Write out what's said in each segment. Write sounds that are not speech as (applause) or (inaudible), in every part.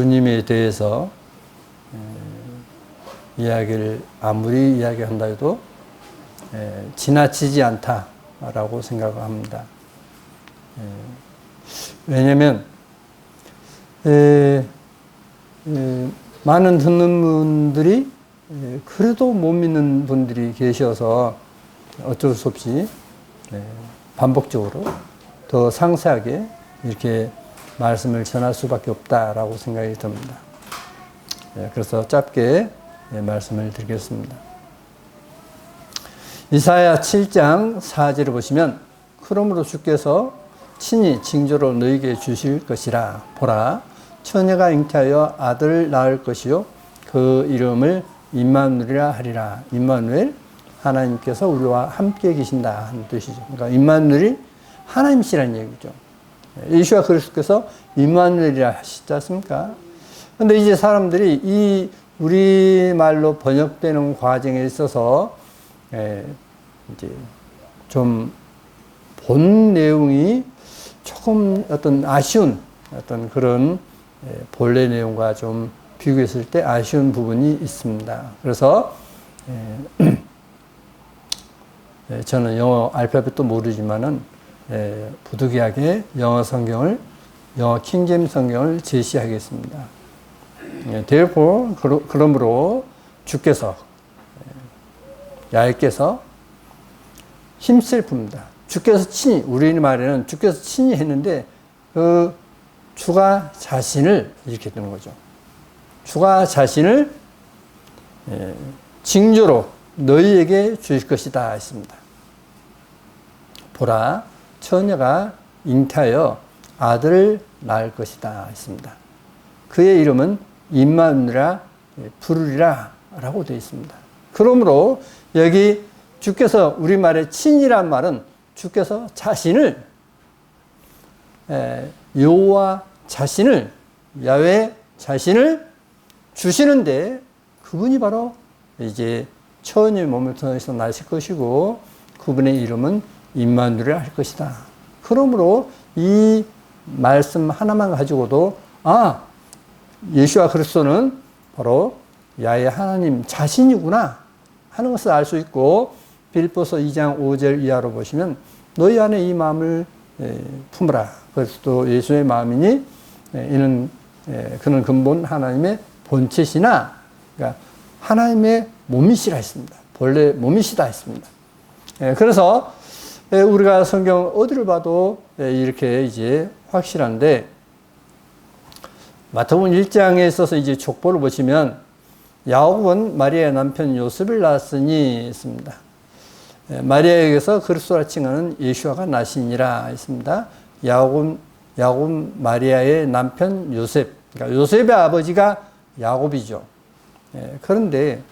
주님에 대해서 에, 이야기를 아무리 이야기한다 해도 에, 지나치지 않다라고 생각합니다. 에, 왜냐하면 많은 듣는 분들이 에, 그래도 못 믿는 분들이 계셔서 어쩔 수 없이 에, 반복적으로 더 상세하게 이렇게 말씀을 전할 수밖에 없다라고 생각이 듭니다. 예, 그래서 짧게 예, 말씀을 드리겠습니다. 이사야 7장 4절을 보시면 그러므로 주께서 친히 징조로 너에게 주실 것이라 보라 처녀가 잉태하여 아들을 낳을 것이요 그 이름을 임마누엘이라 하리라 임마누엘 하나님께서 우리와 함께 계신다 하는 뜻이죠. 그러니까 임마누엘이 하나님이시라는 얘기죠. 예수와 그리스도께서 임마누엘이라 하시지 않습니까? 근데 이제 사람들이 이 우리말로 번역되는 과정에 있어서 에, 이제 좀 본 내용이 조금 어떤 아쉬운 어떤 그런 에, 본래 내용과 좀 비교했을 때 아쉬운 부분이 있습니다. 그래서 에, 에, (clears throat) 저는 영어 알파벳도 모르지만은 에, 부득이하게 영어 성경을 영어 킹잼 성경을 제시하겠습니다. 예, therefore 그러, 그러므로 주께서 예, 야훼께서 힘쓸 풉니다. 주께서 친히 우리 말에는 주께서 친히 했는데 그 주가 자신을 이렇게 되는 거죠. 주가 자신을 예, 징조로 너희에게 주실 것이다 했습니다. 보라 처녀가 잉태하여 아들을 낳을 것이다 했습니다. 그의 이름은 임마누라 부르리라 라고 되어 있습니다. 그러므로 여기 주께서 우리말에 친이란 말은 주께서 자신을 여호와 자신을 야외 자신을 주시는데 그분이 바로 이제 처녀의 통해서 나실 것이고 그분의 이름은 임마누라 할 것이다. 그러므로 이 말씀 하나만 가지고도 아 예수와 그리스도는 바로 야의 하나님 자신이구나 하는 것을 알 수 있고 빌보서 2장 5절 이하로 보시면 너희 안에 이 마음을 품으라. 그리스도 예수의 마음이니 이는 그는 근본 하나님의 본체시나 그러니까 하나님의 몸이시라 했습니다. 본래 몸이시다 했습니다. 그래서 우리가 성경 어디를 봐도 이렇게 이제 확실한데 마태복음 1장에 있어서 이제 족보를 보시면 야곱은 마리아의 남편 요셉을 낳았으니 있습니다. 마리아에게서 그리스도라 칭하는 예수아가 나시니라 했습니다. 야곱은 야곱 마리아의 남편 요셉. 그러니까 요셉의 아버지가 야곱이죠. 그런데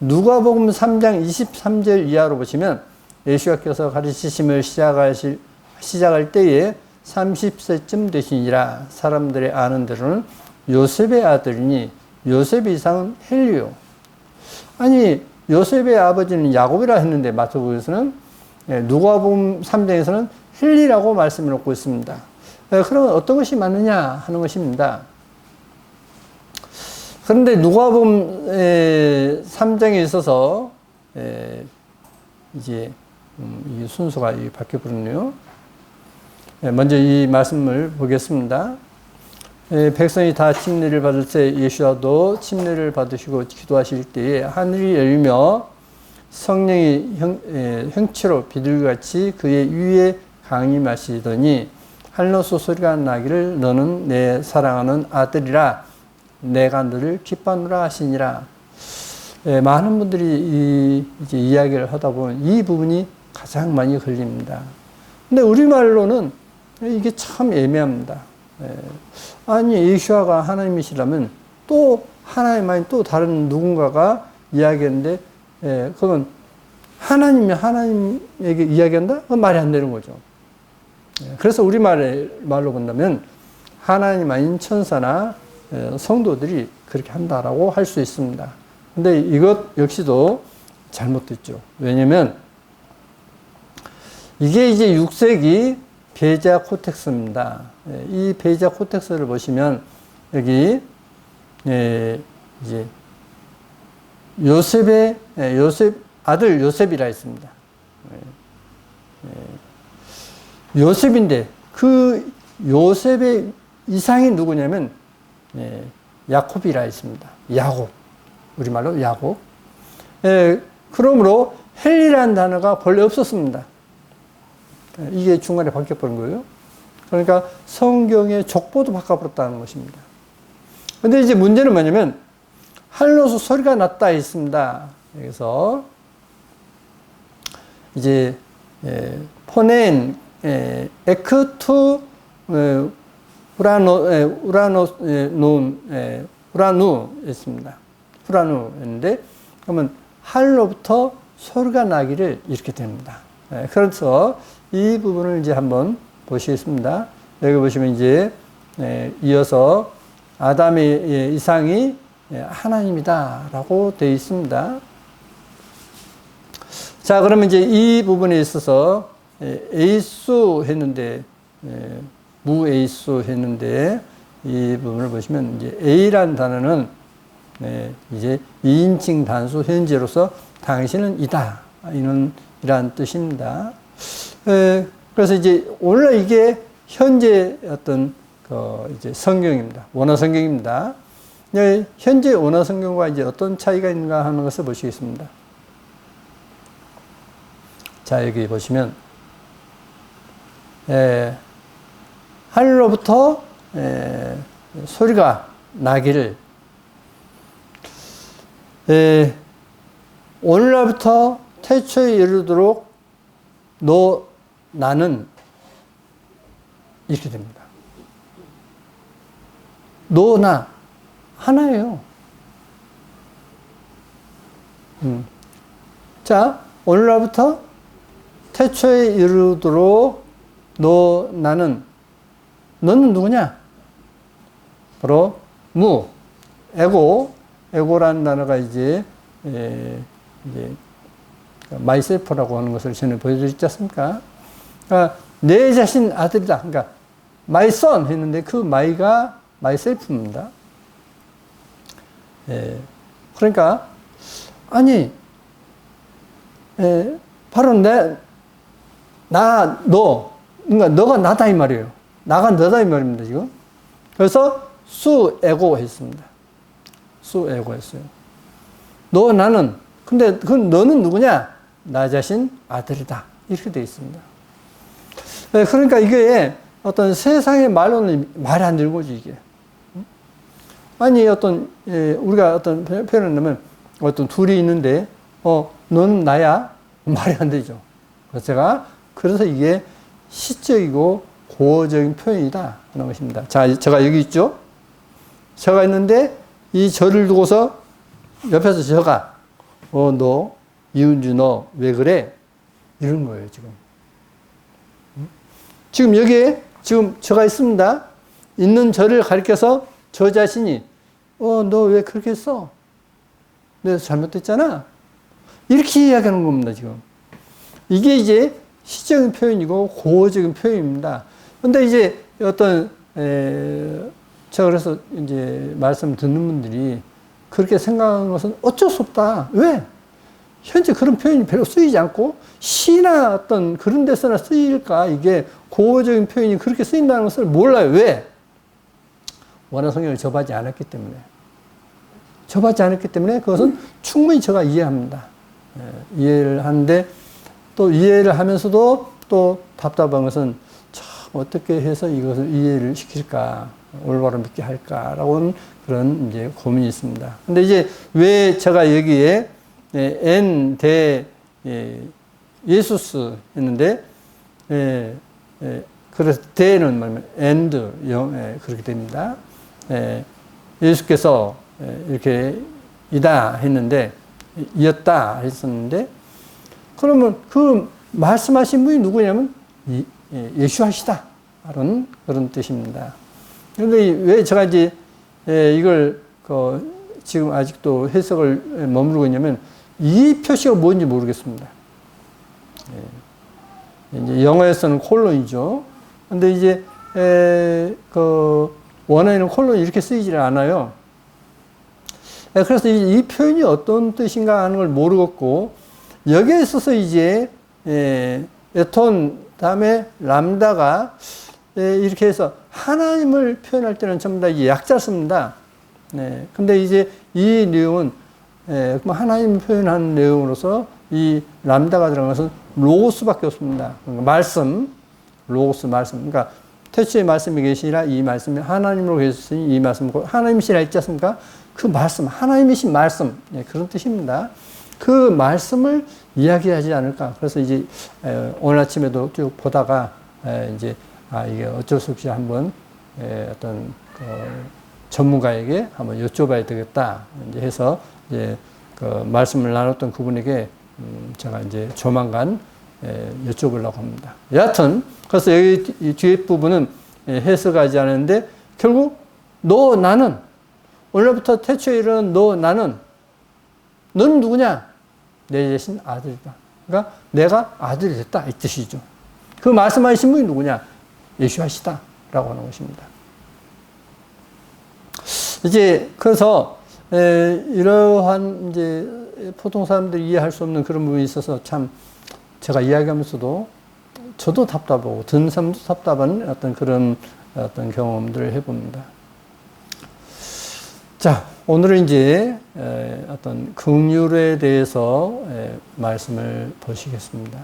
누가복음 3장 23절 이하로 보시면 예수께서 가르치심을 시작하실 시작할 때에 30세쯤 되시니라 사람들의 아는 대로는 요셉의 아들이니 요셉 이상은 헬리오. 아니 요셉의 아버지는 야곱이라 했는데 마태복음에서는 예, 누가복음 3장에서는 헬리라고 말씀을 놓고 있습니다. 예, 그러면 어떤 것이 맞느냐 하는 것입니다. 그런데 누가복음 3장에 있어서 예, 이제 음, 이 순서가 버렸네요. 예, 먼저 이 말씀을 보겠습니다. 예, 백성이 다 침례를 받을 때 예수와도 침례를 받으시고 기도하실 때에 하늘이 열리며 성령이 형, 예, 형체로 비둘기같이 그의 위에 강림하시더니 할로소 소리가 나기를 너는 내 사랑하는 아들이라 내가 너를 기뻐하노라 하시니라. 예, 많은 분들이 이, 이제 이야기를 하다 보면 이 부분이 가장 많이 걸립니다. 근데 우리말로는 이게 참 애매합니다. 예. 아니, 예수아가 하나님이시라면 또 하나님 아닌 또 다른 누군가가 이야기하는데, 예, 그건 하나님이 하나님에게 이야기한다? 그건 말이 안 되는 거죠. 예, 그래서 우리말에, 말로 본다면 하나님 아닌 천사나 예, 성도들이 그렇게 한다라고 할 수 있습니다. 근데 이것 역시도 잘못됐죠. 왜냐면 이게 이제 6세기 베자 코텍스입니다. 예, 이 베자 코텍스를 보시면 여기 예, 이제 요셉의 예, 요셉 아들 요셉이라 있습니다. 예, 예, 요셉인데 그 요셉의 이상이 누구냐면 예, 야곱이라 있습니다. 야곱 우리말로 야곱. 예, 그러므로 헬리라는 단어가 본래 없었습니다. 예, 이게 중간에 바뀌어버린 거예요. 그러니까 성경의 족보도 바꿔버렸다는 것입니다. 근데 이제 문제는 뭐냐면, 할로서 소리가 났다 있습니다. 여기서, 이제, 예, 포넨, 예, 에크투, 예, 우라노, 예, 우라노, 예, 논, 예, 우라누 있습니다. 우라누였는데, 그러면 할로부터 소리가 나기를 이렇게 됩니다. 예, 그래서 이 부분을 이제 한번 보시겠습니다. 여기 보시면 이제 예, 이어서 아담의 예, 이상이 예, 하나님이다라고 되어 있습니다. 자, 그러면 이제 이 부분에 있어서 예, 에이수 했는데 예, 무에이수 했는데 이 부분을 보시면 이제 A라는 단어는 예, 이제 2인칭 단수 현재로서 당신은 이다 이런 이란 뜻입니다. 에, 그래서 이제 원래 이게 현재 어떤 그 이제 성경입니다. 원어 성경입니다. 네, 현재 원어 성경과 이제 어떤 차이가 있는가 하는 것을 보시겠습니다. 자 여기 보시면 에, 하늘로부터 에, 소리가 나기를 에, 오늘날부터 태초에 이르도록 너 나는 이렇게 됩니다. 너 나 하나예요. 음. 자 오늘날부터 태초에 이르도록 너 나는 너는 누구냐? 바로 무 에고 에고라는 단어가 이제 에, 이제 마이셀프라고 하는 것을 전에 보여드렸지 않습니까? 그러니까 내 자신 아들이다. 그러니까 마이 선 했는데 그 마이가 마이셀프입니다. 예, 그러니까 아니 예, 바로 내 나, 너, 그러니까 너가 나다 이 말이에요. 나가 너다 이 말입니다, 지금. 그래서 수, 에고 했습니다. 수, 에고 했어요. 너, 나는, 근데 그 너는 누구냐? 나 자신 아들이다. 이렇게 되어 있습니다. 네, 그러니까 이게 어떤 세상의 말로는 말이 안 거지, 이게. 아니, 어떤, 예, 우리가 어떤 표현을 넣으면 어떤 둘이 있는데, 어, 넌 나야? 말이 안 되죠. 그래서 제가, 그래서 이게 시적이고 고어적인 표현이다. 하는 것입니다. 자, 제가 여기 있죠? 저가 있는데, 이 저를 두고서 옆에서 저가, 어, 너, 이은주 너 왜 그래? 이런 거예요, 지금. 지금 여기에 지금 저가 있습니다. 있는 저를 가리켜서 저 자신이 어, 너 왜 그렇게 했어? 내가 잘못됐잖아? 이렇게 이야기하는 겁니다, 지금. 이게 이제 시적인 표현이고 고어적인 표현입니다. 근데 이제 어떤, 에, 제가 그래서 이제 말씀 듣는 분들이 그렇게 생각하는 것은 어쩔 수 없다. 왜? 현재 그런 표현이 별로 쓰이지 않고 시나 어떤 그런 데서나 쓰일까 이게 고어적인 표현이 그렇게 쓰인다는 것을 몰라요. 왜? 원어 성경을 접하지 않았기 때문에. 접하지 않았기 때문에 그것은 충분히 제가 이해합니다. 예, 이해를 하는데 또 이해를 하면서도 또 답답한 것은 참 어떻게 해서 이것을 이해를 시킬까 올바로 믿게 할까라고 그런 이제 고민이 있습니다. 근데 이제 왜 제가 여기에 예, 엔, 대, 예, 예수스 했는데, 예, 예, 그래서 대는 뭐냐면 엔드, 영, 예, 그렇게 됩니다. 예, 예수께서 예, 이렇게 이다 했는데, 이었다 했었는데, 그러면 그 말씀하신 분이 누구냐면 이, 예, 예수하시다. 라는 그런 뜻입니다. 그런데 왜 제가 이제 예, 이걸 그 지금 아직도 해석을 머무르고 있냐면 이 표시가 뭔지 모르겠습니다. 예. 이제 영어에서는 콜론이죠. 근데 이제, 에, 그, 원어에는 콜론이 이렇게 쓰이질 않아요. 에, 그래서 이, 이 표현이 어떤 뜻인가 하는 걸 모르겠고, 여기에 있어서 이제, 에, 에톤, 다음에 람다가, 에, 이렇게 해서 하나님을 표현할 때는 전부 다 약자 씁니다. 네. 근데 이제 이 내용은, 에, 그럼 하나님 표현한 내용으로서 이 람다가 들어간 것은 로고스밖에 없습니다. 그러니까 말씀, 로고스 말씀. 그러니까 태초에 말씀이 계시라 이 말씀이 하나님으로 계셨으니 이 말씀 하나님이시라 있지 않습니까? 그 말씀, 하나님이신 말씀 네, 그런 뜻입니다. 그 말씀을 이야기하지 않을까. 그래서 이제 에, 오늘 아침에도 쭉 보다가 에, 이제 아 이게 어쩔 수 없이 한번 에, 어떤 그 전문가에게 한번 여쭤봐야 되겠다. 이제 해서 이제 그 말씀을 나눴던 그분에게 음, 제가 이제 조만간 에, 여쭤보려고 합니다. 여하튼 그래서 여기 이 뒤에 부분은 예, 해석하지 않았는데 결국 너 나는 오늘부터 태초에 이르는 너 나는 너는 누구냐? 내 대신 아들이다. 그러니까 내가 아들이 됐다 이 뜻이죠. 그 말씀하신 분이 누구냐? 예수하시다라고 하는 것입니다. 이제 그래서 에, 이러한 이제 보통 사람들이 이해할 수 없는 그런 부분이 있어서 참 제가 이야기하면서도 저도 답답하고 듣는 사람도 답답한 어떤 그런 어떤 경험들을 해봅니다. 자, 오늘은 이제 에, 어떤 긍휼에 대해서 에, 말씀을 보시겠습니다.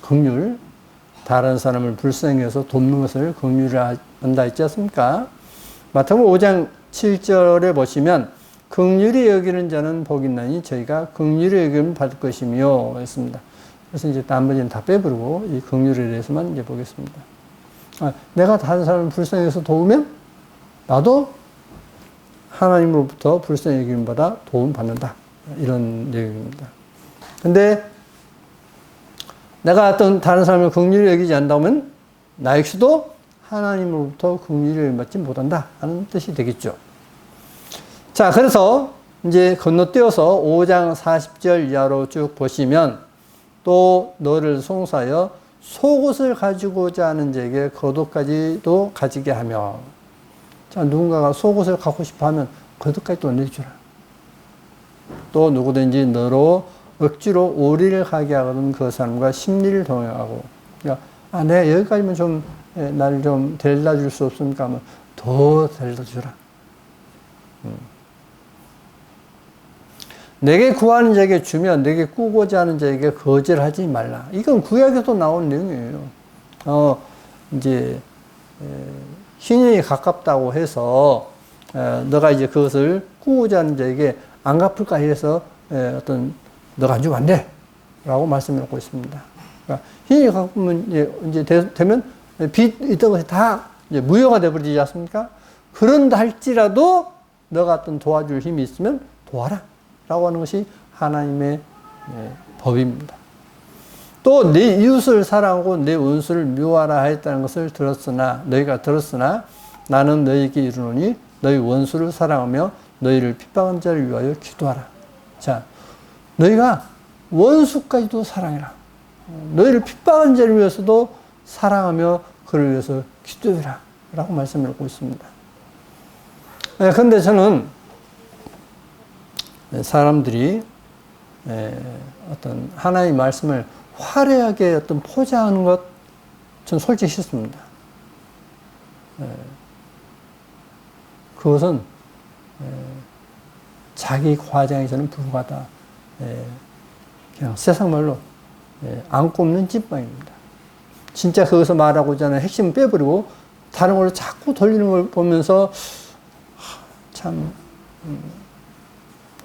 긍휼, 다른 사람을 불쌍해서 돕는 것을 긍휼을 한다 했지 않습니까? 마태복음 5장 7절에 보시면 긍휼히 여기는 자는 복이 나니 저희가 긍휼히 여기면 받을 것이며 했습니다. 그래서 이제 나머지는 다 빼버리고 이 긍휼에 대해서만 이제 보겠습니다. 아, 내가 다른 사람을 불쌍해서 도우면 나도 하나님으로부터 불쌍히 여김받아 도움 받는다. 이런 내용입니다. 근데 내가 어떤 다른 사람을 긍휼히 여기지 않다면 나 역시도 하나님으로부터 긍휼을 받지 못한다 하는 뜻이 되겠죠. 자, 그래서 이제 건너뛰어서 5장 40절 이하로 쭉 보시면 또 너를 송사하여 속옷을 가지고자 하는 자에게 겉옷까지도 가지게 하며 자, 누군가가 속옷을 갖고 싶어 하면 또 내주라. 또 누구든지 너로 억지로 오리를 가게 하거든 그 사람과 심리를 동행하고 그러니까 아, 내가 여기까지만 좀 나를 좀 데려다 줄 수 없습니까? 하면 더 데려다 주라. 음. 내게 구하는 자에게 주면 내게 꾸고자 하는 자에게 거절하지 말라. 이건 구약에도 나온 내용이에요. 어, 이제, 에, 신인이 가깝다고 해서, 에, 너가 이제 그것을 꾸고자 하는 자에게 안 갚을까 해서, 에, 어떤, 너가 안 주면 안 돼. 라고 말씀을 하고 있습니다. 그러니까 신인이 가깝으면 이제, 이제 되, 되면 빚 있던 것이 다 무효가 되버리지 않습니까? 그런다 할지라도 너가 어떤 도와줄 힘이 있으면 도와라. 라고 하는 것이 하나님의 예, 법입니다. 또 내 이웃을 사랑하고 내 원수를 묘하라 하였다는 것을 들었으나 너희가 들었으나 나는 너희에게 이르노니 너희 원수를 사랑하며 너희를 핍박한 자를 위하여 기도하라. 자, 너희가 원수까지도 사랑해라. 너희를 핍박한 자를 위해서도 사랑하며 그를 위해서 기도해라. 라고 말씀을 하고 있습니다. 그런데 저는 사람들이 어떤 하나의 말씀을 화려하게 어떤 포장하는 것, 전 솔직히 싫습니다. 그것은 자기 과장이 저는 불과하다. 그냥 세상 말로 안 꼽는 찐빵입니다. 진짜 거기서 말하고자 하는 핵심을 빼버리고 다른 걸로 자꾸 돌리는 걸 보면서 참 음,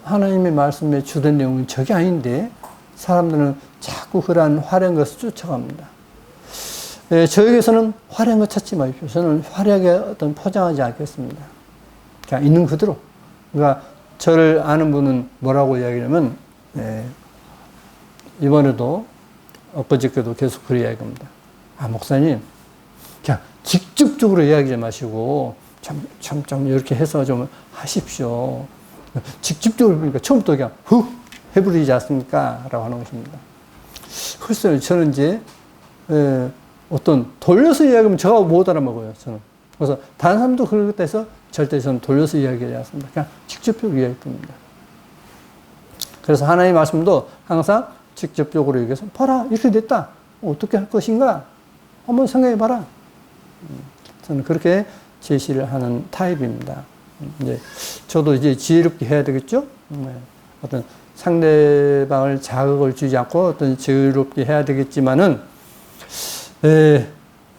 하나님의 말씀에 주된 내용은 저게 아닌데 사람들은 자꾸 그러한 화려한 것을 쫓아갑니다. 예, 저에게서는 화려한 것 찾지 마십시오. 저는 화려하게 어떤 포장하지 않겠습니다. 그냥 있는 그대로. 그러니까 저를 아는 분은 뭐라고 이야기하냐면 예, 이번에도 엊그저께도 계속 그렇게 이야기합니다. 아 목사님 그냥 직접적으로 이야기하지 마시고 참참좀 이렇게 해서 좀 하십시오. 직접적으로 보니까 처음부터 그냥 훅 해버리지 않습니까? 라고 하는 것입니다. 글쎄요, 저는 이제, 에, 어떤 돌려서 이야기하면 제가 못 알아먹어요, 저는. 그래서 다른 사람도 그렇다 해서 절대 저는 돌려서 이야기하지 않습니다. 그냥 직접적으로 이야기합니다. 그래서 하나님의 말씀도 항상 직접적으로 얘기해서 봐라 이렇게 됐다. 어떻게 할 것인가? 한번 생각해 봐라. 음, 저는 그렇게 제시를 하는 타입입니다. 음, 이제 저도 이제 지혜롭게 해야 되겠죠? 네. 어떤 상대방을 자극을 주지 않고 어떤 지혜롭게 해야 되겠지만은 에,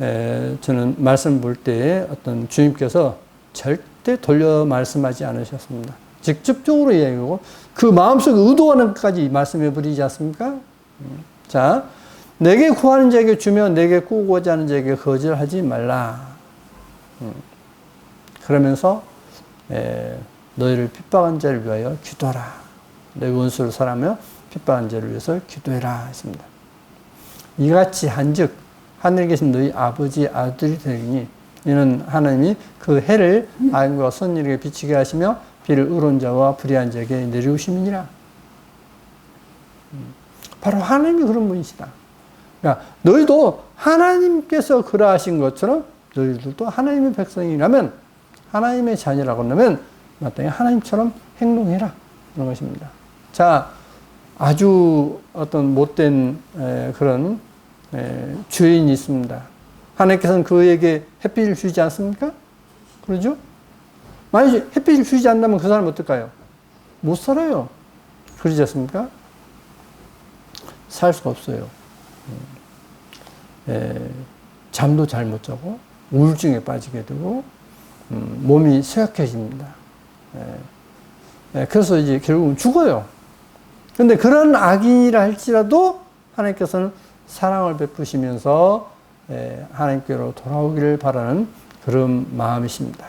에, 저는 말씀 볼 때 어떤 주님께서 절대 돌려 말씀하지 않으셨습니다. 직접적으로 이야기하고 그 마음속 의도하는 것까지 말씀해 버리지 않습니까? 음. 자, 내게 구하는 자에게 주며 내게 꾸고자 하는 자에게 거절하지 말라. 음. 그러면서 에, 너희를 핍박한 자를 위하여 기도하라. 내 원수를 사랑하며 핍박한 자를 위해서 기도해라 했습니다. 이같이 한즉 하늘에 계신 너희 아버지 아들이 되니 이는 하나님이 그 해를 악인과 선인에게 비치게 하시며 비를 의로운 자와 불의한 자에게 내려오심이니라. 음. 바로 하나님이 그런 분이시다. 그러니까 너희도 하나님께서 그러하신 것처럼 너희들도 하나님의 백성이라면 하나님의 자녀라고 한다면 마땅히 하나님처럼 행동해라. 그런 것입니다. 자, 아주 어떤 못된 에, 그런 에, 주인이 있습니다. 하나님께서는 그에게 햇빛을 주지 않습니까? 그러죠? 만약 햇빛을 주지 않는다면 그 사람 어떨까요? 못 살아요. 그러지 않습니까? 살 수가 없어요. 에, 잠도 잘 못 자고 우울증에 빠지게 되고 음, 몸이 쇠약해집니다. 에, 에, 그래서 이제 결국은 죽어요. 근데 그런 악인이라 할지라도 하나님께서는 사랑을 베푸시면서 에, 하나님께로 돌아오기를 바라는 그런 마음이십니다.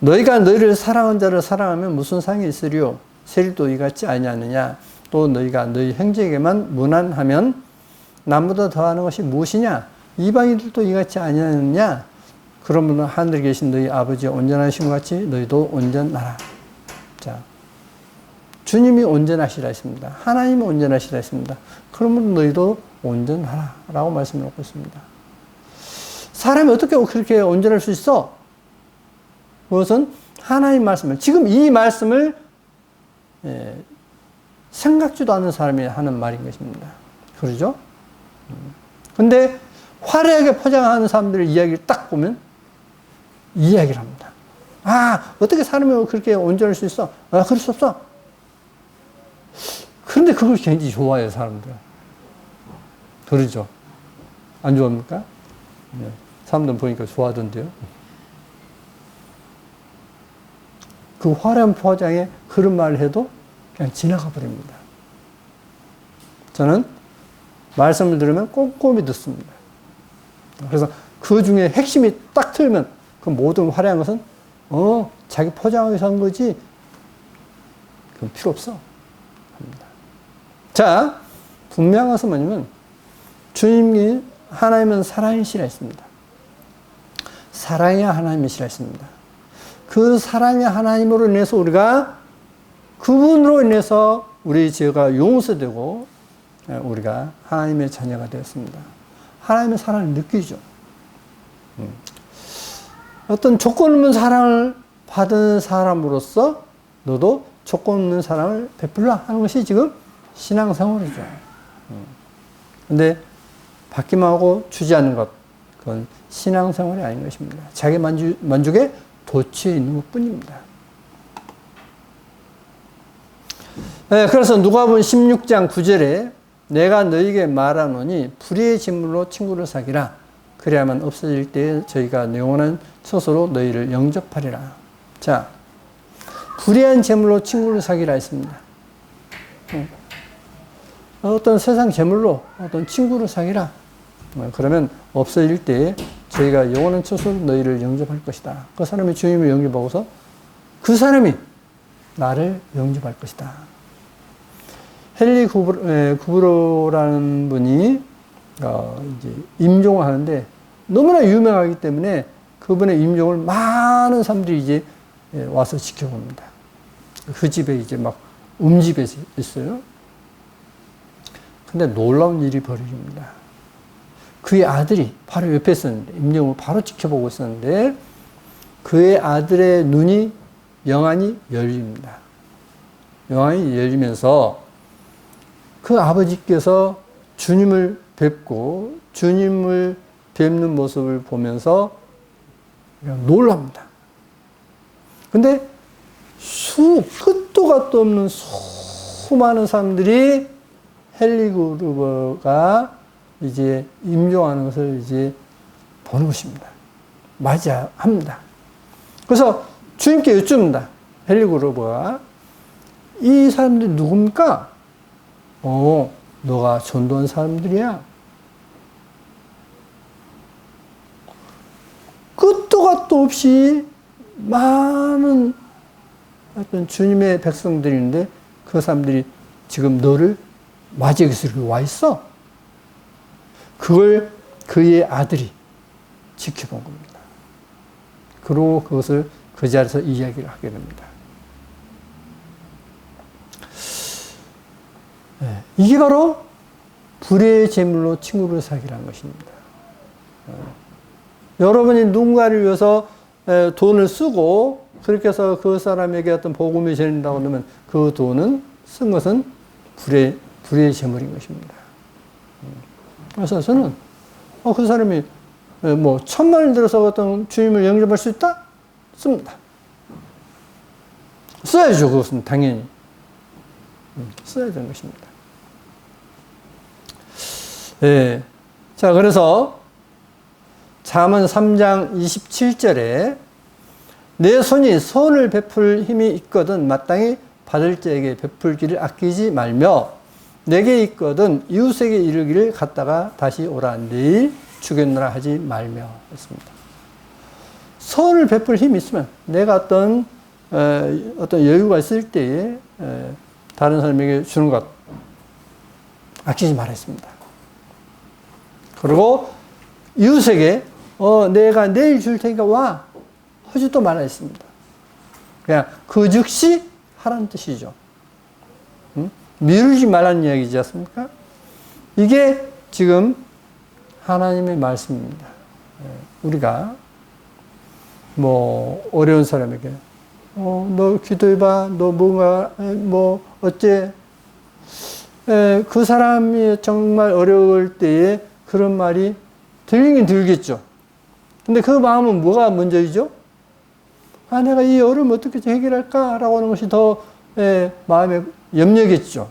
너희가 너희를 사랑한 자를 사랑하면 무슨 상이 있으리요? 세리도 이같지 아니하느냐? 또 너희가 너희 형제에게만 무난하면 남보다 더하는 것이 무엇이냐? 이방인들도 이같이 아니하느냐? 그러면 하늘에 계신 너희 아버지 온전하신 것 같이 너희도 온전하라. 자, 주님이 온전하시라 했습니다. 하나님이 온전하시라 했습니다. 그러면 너희도 온전하라. 라고 말씀을 놓고 있습니다. 사람이 어떻게 그렇게 온전할 수 있어? 그것은 하나님 말씀을, 지금 이 말씀을 예, 생각지도 않는 사람이 하는 말인 것입니다. 그러죠? 근데 화려하게 포장하는 사람들의 이야기를 딱 보면 이야기를 합니다. 아, 어떻게 사람이 그렇게 온전할 수 있어? 아, 그럴 수 없어. 그런데 그걸 굉장히 좋아해요, 사람들. 그러죠? 안 좋아합니까? 네. 사람들 보니까 좋아하던데요. 그 화려한 포장에 그런 말을 해도 그냥 지나가 버립니다. 저는 말씀을 들으면 꼼꼼히 듣습니다. 그래서 그 중에 핵심이 딱 틀면 그 모든 화려한 것은 어 자기 포장하기 위해서 한 거지 그건 필요 없어 합니다. 자 분명한 것은 뭐냐면 주님이 하나님은 사랑이시라 했습니다. 사랑이 하나님이시라 했습니다. 그 사랑의 하나님으로 인해서 우리가 그분으로 인해서 우리 죄가 용서되고 우리가 하나님의 자녀가 되었습니다. 하나님의 사랑을 느끼죠. 음. 어떤 조건 없는 사랑을 받은 사람으로서 너도 조건 없는 사랑을 베풀라 하는 것이 지금 신앙생활이죠. 음. 근데 받기만 하고 주지 않는 것, 그건 신앙생활이 아닌 것입니다. 자기 만족, 만족에 도취해 있는 것 뿐입니다. 네, 그래서 누가복음 16장 9절에 내가 너에게 말하노니 불의의 진물로 친구를 사귀라. 그래야만 없어질 때에 저희가 영원한 처소로 너희를 영접하리라. 자, 불의한 재물로 친구를 사귀라 했습니다. 어떤 세상 재물로 어떤 친구를 사귀라. 뭐 그러면 없어질 때에 저희가 영원한 처소로 너희를 영접할 것이다. 그 사람이 주님을 영접하고서 그 사람이 나를 영접할 것이다. 헨리 구브로, 라는 분이 어, 이제 임종을 하는데 너무나 유명하기 때문에 그분의 임종을 많은 사람들이 이제 예, 와서 지켜봅니다. 그 집에 이제 막 음집에 있어요. 근데 놀라운 일이 벌어집니다. 그의 아들이 바로 옆에 있었는데, 임종을 바로 지켜보고 있었는데, 그의 아들의 눈이 영안이 열립니다. 영안이 열리면서 그 아버지께서 주님을 뵙고 주님을 뵙는 모습을 보면서 놀랍니다. 근데 수, 끝도 gat도 없는 수많은 사람들이 헬리그루버가 이제 임종하는 것을 이제 보는 것입니다. 맞이합니다. 그래서 주님께 여쭙습니다. 헬리그루버가 이 사람들이 누굽니까? 어, 너가 전도한 사람들이야. 끝도 없이 많은 어떤 주님의 백성들인데 그 사람들이 지금 너를 이렇게 와 있어. 그걸 그의 아들이 지켜본 겁니다. 그리고 그것을 그 자리에서 이야기를 하게 됩니다. 네, 이게 바로 불의 제물로 친구를 사귀라는 것입니다. 네. 여러분이 누군가를 위해서 돈을 쓰고 그렇게 해서 그 사람에게 어떤 복음이 전한다고 하면 그 돈은 쓴 것은 불의, 불의 제물인 것입니다. 그래서 저는 어, 그 사람이 뭐 천만 원 들어서 어떤 주님을 영접할 수 있다? 씁니다. 써야죠. 그것은 당연히. 써야 되는 것입니다. 예. 자, 그래서 잠언 3장 27절에 내 손이 손을 베풀 힘이 있거든 마땅히 받을 자에게 베풀기를 아끼지 말며 내게 있거든 이웃에게 이르기를 갔다가 다시 오라 내일 주겠노라 하지 말며 했습니다. 손을 베풀 힘이 있으면 내가 어떤 에, 어떤 여유가 있을 때에 에, 다른 사람에게 주는 것 아끼지 말았습니다. 그리고 이웃에게 어, 내가 내일 줄 테니까 와 하지도 말아 있습니다. 그냥 그 즉시 하라는 뜻이죠. 응? 미루지 말라는 이야기지 않습니까? 이게 지금 하나님의 말씀입니다. 예, 우리가 뭐 어려운 사람에게 어, 너 기도해봐, 너 뭔가 뭐 어째 에, 그 사람이 정말 어려울 때에 그런 말이 들리긴 들겠죠. 근데 그 마음은 뭐가 먼저이죠? 아, 내가 이 어려움 어떻게 해결할까라고 하는 것이 더 에, 마음에 염려겠죠.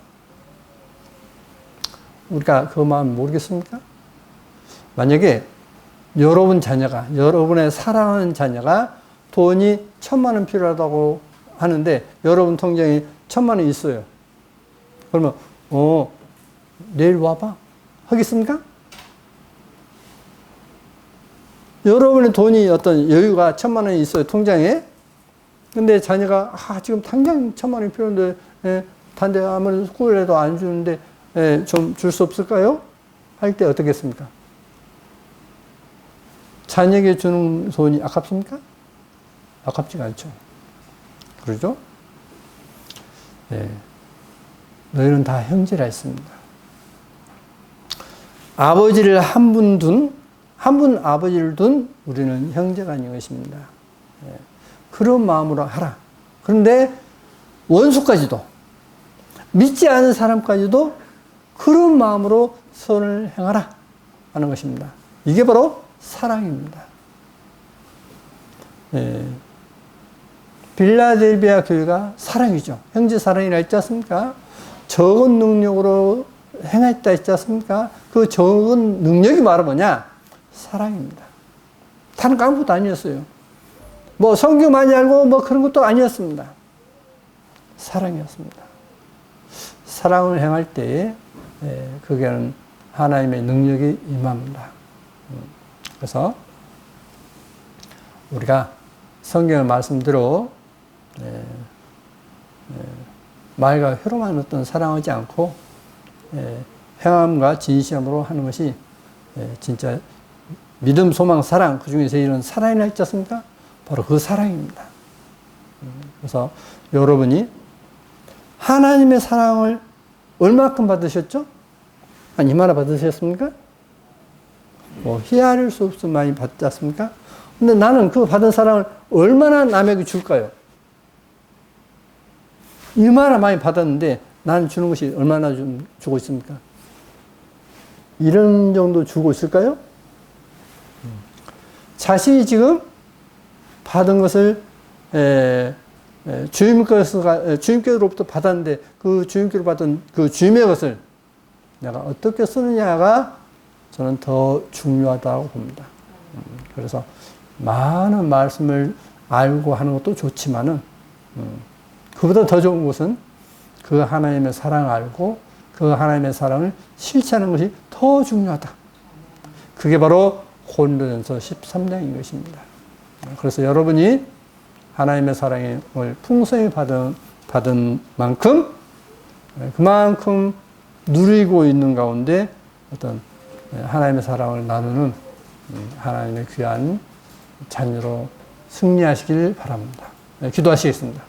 우리가 그 마음 모르겠습니까? 만약에 여러분 자녀가, 여러분의 사랑하는 자녀가 돈이 천만 원 필요하다고 하는데 여러분 통장에 천만 원 있어요. 그러면, 어, 내일 와봐. 하겠습니까? 여러분의 돈이 어떤 여유가 천만 원이 있어요, 통장에. 근데 자녀가, 아, 지금 당장 천만 원이 필요한데, 예, 단데 아무리 스쿨 해도 안 주는데, 예, 좀 줄 수 없을까요? 할 때 어떻게 했습니까? 자녀에게 주는 돈이 아깝습니까? 아깝지가 않죠. 그러죠? 네. 너희는 다 형제라 했습니다. 아버지를 한 분 둔, 한 분 아버지를 둔 우리는 형제가 아닌 것입니다. 네. 그런 마음으로 하라. 그런데 원수까지도, 믿지 않은 사람까지도 그런 마음으로 선을 행하라. 하는 것입니다. 이게 바로 사랑입니다. 예. 빌라델비아 교회가 사랑이죠. 형제 사랑이라 했지 않습니까? 적은 능력으로 행했다 했지 않습니까? 그 적은 능력이 말하 뭐냐? 사랑입니다. 다른 아무것도 아니었어요. 뭐 성경 많이 알고 뭐 그런 것도 아니었습니다. 사랑이었습니다. 사랑을 행할 때에 예, 그게는 하나님의 능력이 임합니다. 음, 그래서 우리가 성경의 말씀대로 네, 네, 말과 회로만 어떤 사랑하지 않고 예, 행함과 진심으로 하는 것이 예, 진짜 믿음, 소망, 사랑 그 중에서 이런 사랑이라 했지 않습니까? 바로 그 사랑입니다. 음, 그래서 여러분이 하나님의 사랑을 얼마큼 받으셨죠? 한 이만화 받으셨습니까? 뭐, 헤아릴 수 없이 많이 받지 않습니까? 근데 나는 그 받은 사랑을 얼마나 남에게 줄까요? 이만화 많이 받았는데 나는 주는 것이 얼마나 좀 주고 있습니까? 이런 정도 주고 있을까요? 자신이 지금 받은 것을 에, 에, 주님께서 주님께로부터 받았는데 그 주님께로 받은 그 주님의 것을 내가 어떻게 쓰느냐가 저는 더 중요하다고 봅니다. 음, 그래서 많은 말씀을 알고 하는 것도 좋지만은 음, 그보다 더 좋은 것은 그 하나님의 사랑을 알고 그 하나님의 사랑을 실천하는 것이 더 중요하다. 그게 바로 고린도전서 13장인 것입니다. 그래서 여러분이 하나님의 사랑을 풍성히 받은, 받은 만큼 그만큼 누리고 있는 가운데 어떤 하나님의 사랑을 나누는 하나님의 귀한 자녀로 승리하시길 바랍니다. 기도하시겠습니다.